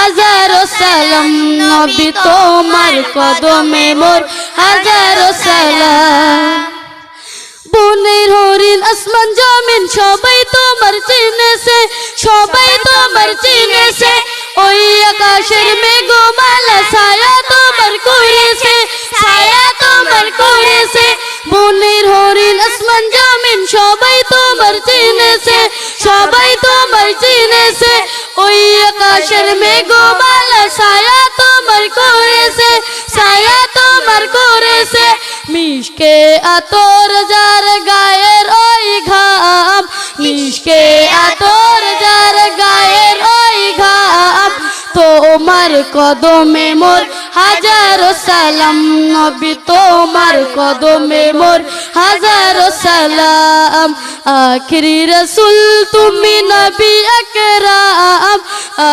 হাজারো সালাম নবী তোমার কদমে মোর। হাজারো সালাম। বনের হরিণ আসমান জমিন সবাই তোমার চিনেছে, সবাই তোমার চিনেছে। ওই আকাশের মেঘমালা ছায়া তোমার করেছে, ছায়া তোমার করেছে। বনের হরিণ আসমান জমিন সবাই তোমার চিনেছে, সবাই তোমার চিনেছে। আকাশের মেঘমালা ছায়া তোমার করেছে, ছায়া তোমার করেছে। মিশকে আতর যার গায়ের ওই ঘাম, মিশকে আতর যার গায়ের ওই ঘাম। তোমার কদমে মোর হাজারো সালাম, নবী তোমার কদমে মোর হাজারো সালাম। আখরি রসুল, তুমি নবী আকরাম